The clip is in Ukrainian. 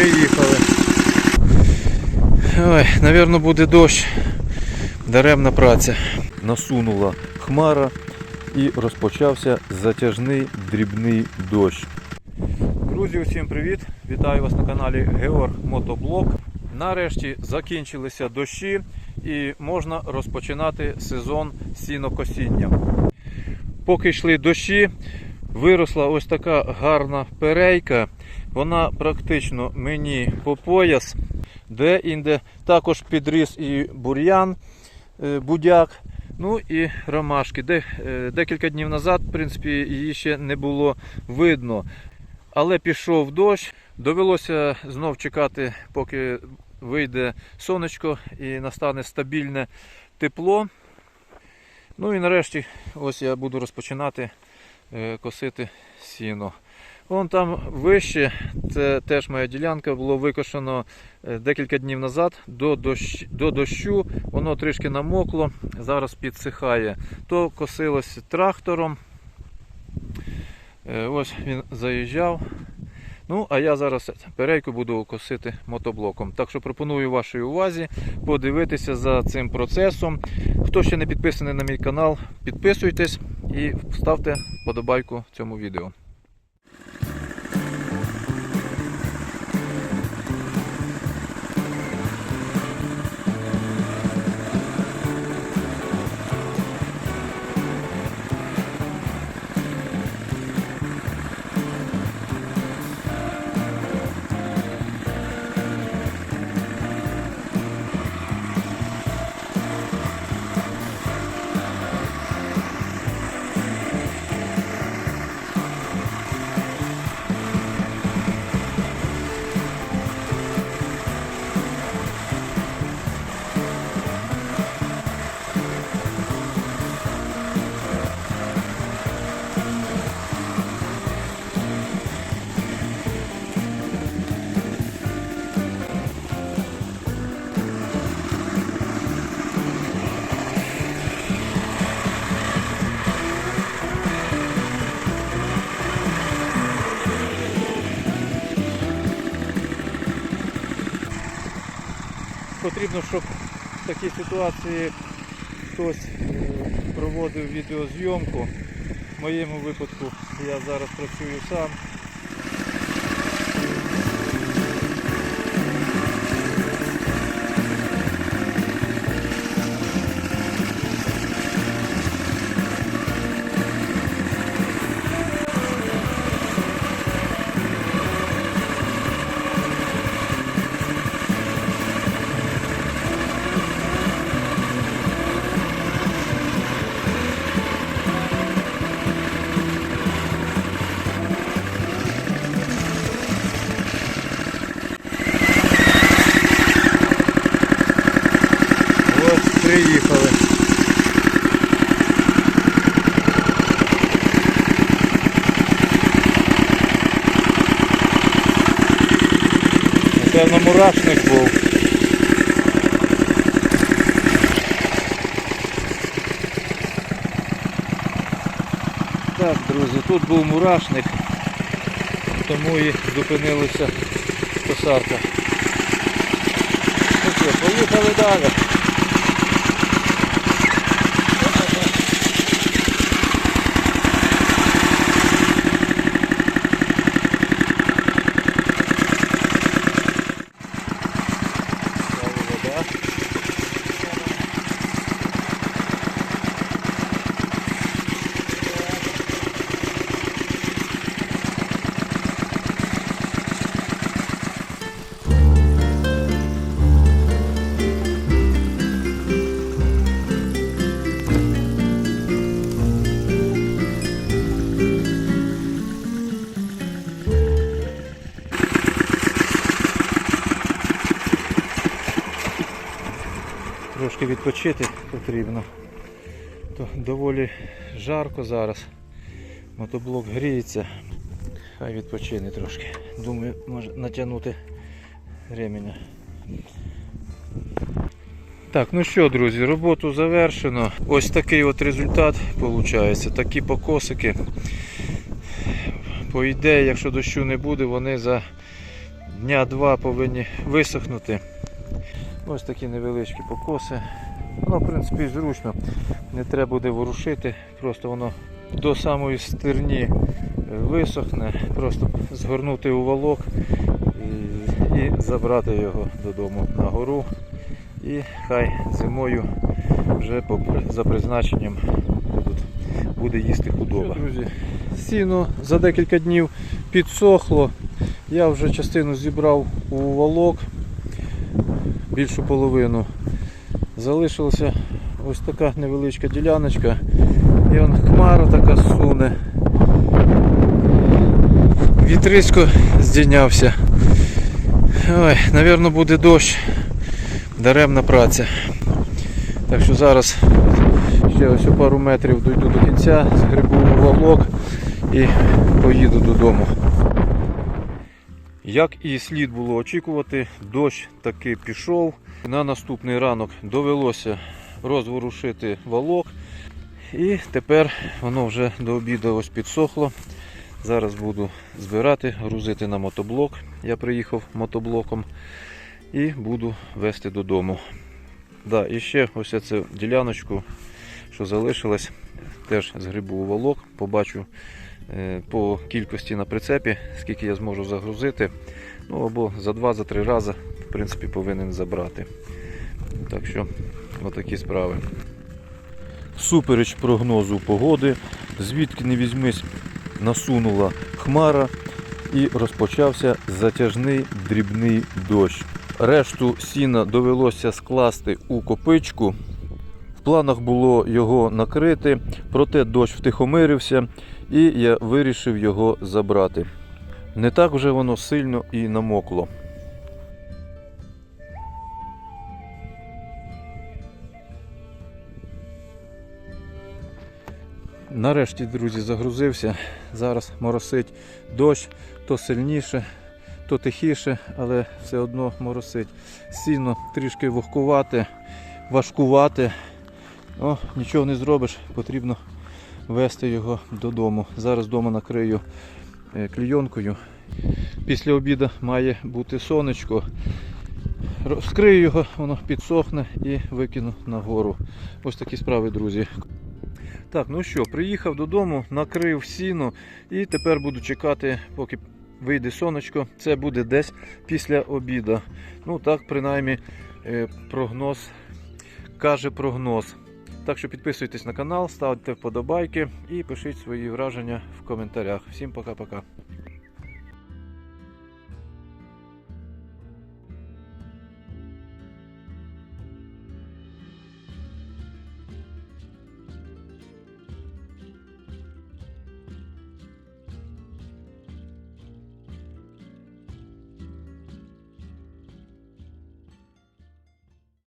приїхали. Ой, напевно, буде дощ. Даремна праця. Насунула хмара і розпочався затяжний дрібний дощ. Друзі, усім привіт! Вітаю вас на каналі Георг Мотоблок. Нарешті закінчилися дощі і можна розпочинати сезон сінокосіння. Поки йшли дощі, виросла ось така гарна перейка. Вона практично мені по пояс, де інде також підріс і бур'ян, е, будяк, ну і ромашки. Де, е, декілька днів назад, в принципі, її ще не було видно. Але пішов дощ, довелося знов чекати, поки вийде сонечко і настане стабільне тепло. Ну і нарешті ось я буду розпочинати косити сіно. Вон там вище, це теж моя ділянка, було викошено е, декілька днів назад до, дощ, до дощу, воно трішки намокло, зараз підсихає. То косилось трактором. Е, Ось він заїжджав. Ну, а я зараз перейку буду косити мотоблоком. Так що пропоную вашій увазі подивитися за цим процесом. Хто ще не підписаний на мій канал, підписуйтесь і ставте подобайку цьому відео. Потрібно, щоб в такій ситуації хтось е, проводив відеозйомку. В моєму випадку я зараз працюю сам. Напевно, мурашник був. Так, друзі, тут був мурашник, тому і зупинилася косарка. Ну що, поїхали. Далі Трошки відпочити потрібно. То доволі жарко зараз. Мотоблок гріється. Хай відпочине трошки. Думаю, може натягнути ременя. Так, ну що, друзі, роботу завершено. Ось такий от результат виходить. Такі покосики. По ідеї, якщо дощу не буде, вони за дня два повинні висохнути. Ось такі невеличкі покоси. Воно, в принципі, зручно. Не треба буде ворушити, просто воно до самої стерні е, висохне, просто згорнути у волок і, і забрати його додому на гору. І хай зимою вже по, за призначенням будуть, буде їсти худоба. Друзі, сіно за декілька днів підсохло. Я вже частину зібрав у волок, більшу половину. Залишилася ось така невеличка діляночка. І он хмара така суне. Вітрисько здійнявся. Ой, напевно, буде дощ. Даремна праця. Так що зараз ще ось у пару метрів дойду до кінця, згребу у волок і поїду додому. Як і слід було очікувати, дощ таки пішов. На наступний ранок довелося розворушити волок. І тепер воно вже до обіду ось підсохло. Зараз буду збирати, грузити на мотоблок. Я приїхав мотоблоком і буду везти додому. Да, і ще ось цю діляночку, що залишилась, теж згребу у волок, побачу по кількості на прицепі, скільки я зможу загрузити. Ну або за два, за три рази, в принципі, повинен забрати. Так що, отакі справи. Супереч прогнозу погоди, звідки не візьмись, насунула хмара і розпочався затяжний дрібний дощ. Решту сіна довелося скласти у копичку. В планах було його накрити, проте дощ втихомирився і я вирішив його забрати. Не так вже воно сильно і намокло. Нарешті, друзі, загрузився. Зараз моросить дощ, то сильніше, то тихіше, але все одно моросить. Сіно трішки вогкувати, важкувати. О, нічого не зробиш, потрібно вести його додому. Зараз вдома накрию е, клійонкою. Після обіду має бути сонечко. Розкрию його, воно підсохне і викину нагору. Ось такі справи, друзі. Так, ну що, приїхав додому, накрив сіно і тепер буду чекати, поки вийде сонечко. Це буде десь після обіду. Ну так, принаймні, е, прогноз каже прогноз. Так що підписуйтесь на канал, ставте вподобайки і пишіть свої враження в коментарях. Всім пока-пока.